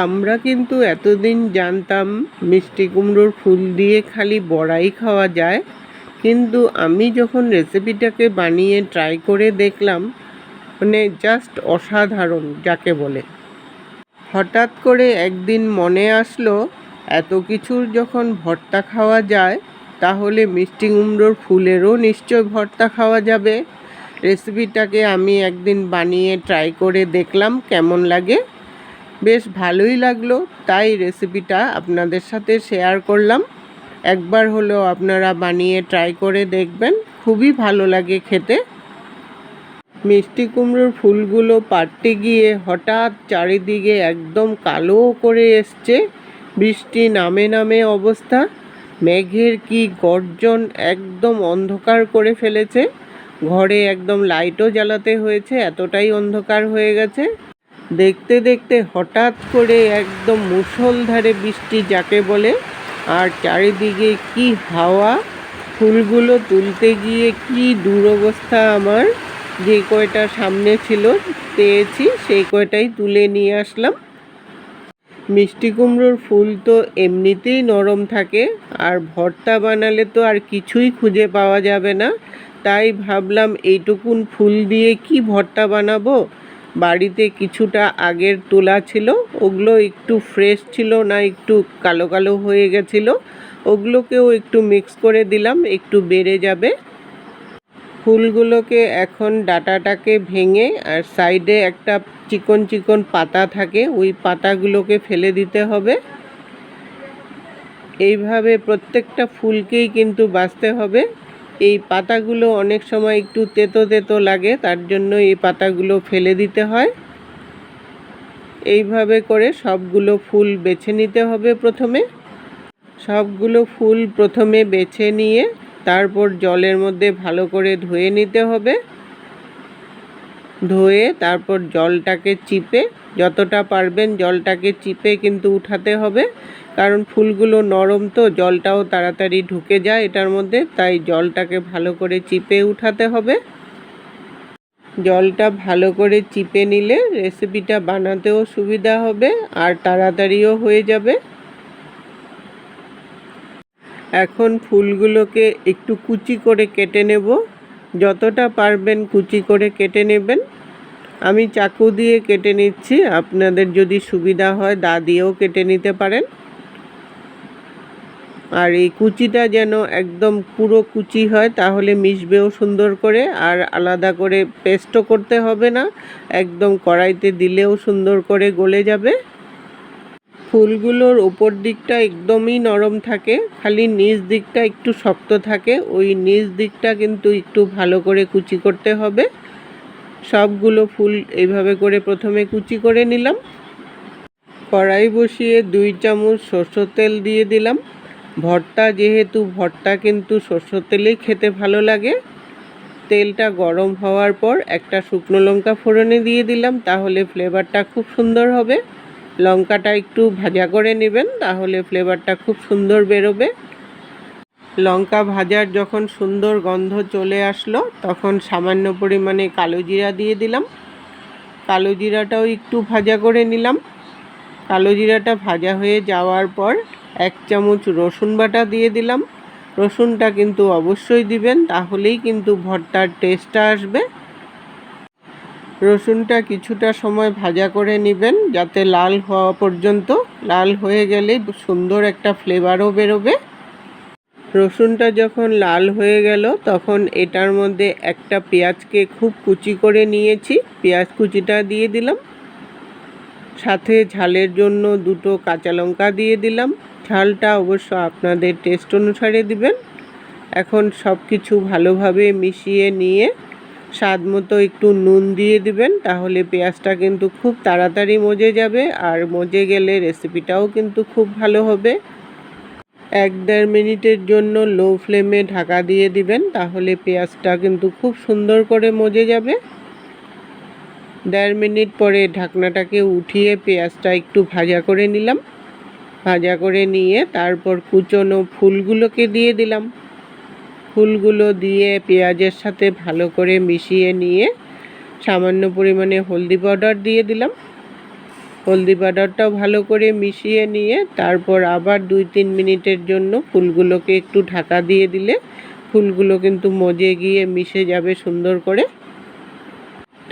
আমরা কিন্তু এতদিন জানতাম মিষ্টি কুমড়োর ফুল দিয়ে খালি বড়াই খাওয়া যায়। কিন্তু আমি যখন রেসিপিটাকে বানিয়ে ট্রাই করে দেখলাম মানে জাস্ট অসাধারণ যাকে বলে। হঠাৎ করে একদিন মনে আসলো, এত কিছুর যখন ভর্তা খাওয়া যায়, তাহলে মিষ্টি কুমড়োর ফুলেরও নিশ্চয় ভর্তা খাওয়া যাবে। রেসিপিটাকে আমি একদিন বানিয়ে ট্রাই করে দেখলাম কেমন লাগে। বেশ ভালোই লাগল, তাই রেসিপিটা আপনাদের সাথে শেয়ার করলাম। একবার হলেও আপনারা বানিয়ে ট্রাই করে দেখবেন, খুবই ভালো লাগে খেতে। মিষ্টি কুমড়োর ফুলগুলো পাড়তে গিয়ে হঠাৎ চারিদিকে একদম কালো করে এসছে, বৃষ্টি নামে নামে অবস্থা। মেঘের কি গর্জন একদম অন্ধকার করে ফেলেছে। ঘরে একদম লাইটও জ্বালাতে হয়েছে, এতটাই অন্ধকার হয়ে গেছে। দেখতে দেখতে হঠাৎ করে একদম মুষলধারে বৃষ্টি যাকে বলে, আর চারিদিকে কি হাওয়া, ফুলগুলো তুলতে গিয়ে কি দুরবস্থা আমার। যে কয়টা সামনে ছিল পেয়েছি, সেই কয়টাই তুলে নিয়ে আসলাম। মিষ্টি কুমড়োর ফুল তো এমনিতেই নরম থাকে, আর ভর্তা বানালে তো আর কিছুই খুঁজে পাওয়া যাবে না। তাই ভাবলাম এইটুকুন ফুল দিয়ে কি ভর্তা বানাবো? বাড়িতে কিছুটা আগের তোলা ছিল, ওগুলো একটু ফ্রেশ ছিল না একটু কালো কালো হয়ে গেছিল, ওগুলোকেও একটু মিক্স করে দিলাম, একটু বেড়ে যাবে। ফুলগুলোকে এখন ডাটাটাকে ভেঙে আর সাইডে একটা চিকন চিকন পাতা থাকে, ওই পাতাগুলোকে ফেলে দিতে হবে। এইভাবে প্রত্যেকটা ফুলকেই কিন্তু বাঁচতে হবে। এই পাতাগুলো অনেক সময় একটু তেতো তেতো লাগে, তার জন্য এই পাতাগুলো ফেলে দিতে হয়। এইভাবে করে সবগুলো ফুল বেছে নিতে হবে প্রথমে। সবগুলো ফুল প্রথমে বেছে নিয়ে তারপর জলের মধ্যে ভালো করে ধুয়ে নিতে হবে। ধুয়ে তারপর জলটাকে চিপে, যতটা পারবেন জলটাকে চিপে কিন্তু উঠাতে হবে। কারণ ফুলগুলো নরম তো, জলটাও তাড়াতাড়ি ঢুকে যায় এটার মধ্যে, তাই জলটাকে ভালো করে চিপে উঠাতে হবে। জলটা ভালো করে চিপে নিলে রেসিপিটা বানাতেও সুবিধা হবে আর তাড়াতাড়িও হয়ে যাবে। এখন ফুলগুলোকে একটু কুচি করে কেটে নেব। যতটা পারবেন কুচি করে কেটে নেবেন। আমি চাকু দিয়ে কেটে নিচ্ছি, আপনাদের যদি সুবিধা হয় দা দিয়েও কেটে নিতে পারেন। আর এই কুচিটা যেন একদম পুরো কুচি হয়, তাহলে মিশবেও সুন্দর করে, আর আলাদা করে পেস্টও করতে হবে না, একদম কড়াইতে দিলেও সুন্দর করে গলে যাবে। ফুলগুলোর ওপর দিকটা একদমই নরম থাকে, খালি নিচ দিকটা একটু শক্ত থাকে, ওই নিচ দিকটা কিন্তু একটু ভালো করে কুচি করতে হবে। সবগুলো ফুল এইভাবে করে প্রথমে কুচি করে নিলাম। কড়াই বসিয়ে দুই চামচ সরষের তেল দিয়ে দিলাম। ভর্তা যেহেতু, ভর্তা কিন্তু সরষের তেলেই খেতে ভালো লাগে। তেলটা গরম হওয়ার পর একটা শুকনো লঙ্কা ফোড়নে দিয়ে দিলাম, তাহলে ফ্লেভারটা খুব সুন্দর হবে। লঙ্কাটা একটু ভাজা করে নেবেন, তাহলে ফ্লেভারটা খুব সুন্দর বেরোবে। লঙ্কা ভাজার যখন সুন্দর গন্ধ চলে আসলো, তখন সামান্য পরিমাণে কালো জিরা দিয়ে দিলাম। কালো জিরাটাও একটু ভাজা করে নিলাম। কালো জিরাটা ভাজা হয়ে যাওয়ার পর এক চামচ রসুন বাটা দিয়ে দিলাম। রসুনটা কিন্তু অবশ্যই দিবেন, তাহলেই কিন্তু ভর্তার টেস্টটা আসবে। রসুনটা কিছুটা সময় ভাজা করে নেবেন যাতে লাল হওয়া পর্যন্ত। লাল হয়ে গেলে সুন্দর একটা ফ্লেভারও বেরোবে। রসুনটা যখন লাল হয়ে গেল, তখন এটার মধ্যে একটা পেঁয়াজকে খুব কুচি করে নিয়েছি। পেঁয়াজ কুচিটা দিয়ে দিলাম। সাথে ঝালের জন্য দুটো কাঁচা লঙ্কা দিয়ে দিলাম। ঝালটা অবশ্য আপনাদের টেস্ট অনুসারে দিবেন। এখন সব কিছু ভালোভাবে মিশিয়ে নিয়ে স্বাদ মতো একটু নুন দিয়ে দিবেন, তাহলে পেঁয়াজটা কিন্তু খুব তাড়াতাড়ি মজে যাবে আর মজে গেলে রেসিপিটাও কিন্তু খুব ভালো হবে। এক দেড় মিনিটের জন্য লো ফ্লেমে ঢাকা দিয়ে দিবেন, তাহলে পেঁয়াজটা কিন্তু খুব সুন্দর করে মজে যাবে। দেড় মিনিট পরে ঢাকনাটাকে উঠিয়ে পেঁয়াজটা একটু ভাজা করে নিলাম। ভাজা করে নিয়ে তারপর কুচনো ফুলগুলোকে দিয়ে দিলাম। ফুলগুলো দিয়ে পেঁয়াজের সাথে ভালো করে মিশিয়ে নিয়ে সামান্য পরিমাণে হলদি পাউডার দিয়ে দিলাম। হলদি পাউডারটাও ভালো করে মিশিয়ে নিয়ে তারপর আবার দুই তিন মিনিটের জন্য ফুলগুলোকে একটু ঢাকা দিয়ে দিলে ফুলগুলো কিন্তু মজে গিয়ে মিশে যাবে সুন্দর করে।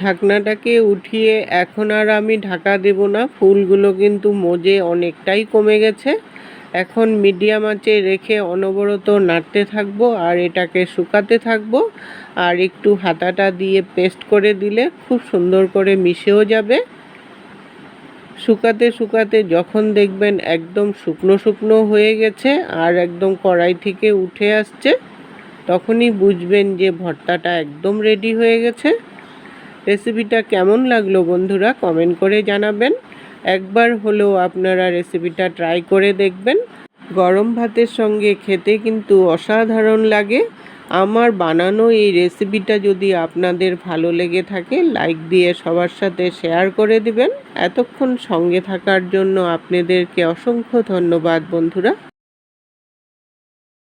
ঢাকনাটাকে উঠিয়ে এখন আর আমি ঢাকা দেব না। ফুলগুলো কিন্তু মজে অনেকটাই কমে গেছে। এখন মিডিয়াম আঁচে রেখে অনবরত নাড়তে থাকব আর এটাকে শুকাতে থাকব আর একটু হাতাটা দিয়ে পেস্ট করে দিলে খুব সুন্দর করে মিশেও যাবে। শুকাতে শুকাতে যখন দেখবেন একদম শুকনো শুকনো হয়ে গেছে আর একদম কড়াই থেকে উঠে আসছে, তখনই বুঝবেন যে ভর্তাটা একদম রেডি হয়ে গেছে। রেসিপিটা কেমন লাগল বন্ধুরা কমেন্ট করে জানাবেন। একবার হলেও আপনারা রেসিপিটা ট্রাই করে দেখবেন। গরম ভাতের সঙ্গে খেতে কিন্তু অসাধারণ লাগে। আমার বানানো এই রেসিপিটা যদি আপনাদের ভালো লেগে থাকে লাইক দিয়ে সবার সাথে শেয়ার করে দিবেন। এতক্ষণ সঙ্গে থাকার জন্য আপনাদেরকে অসংখ্য ধন্যবাদ, বন্ধুরা।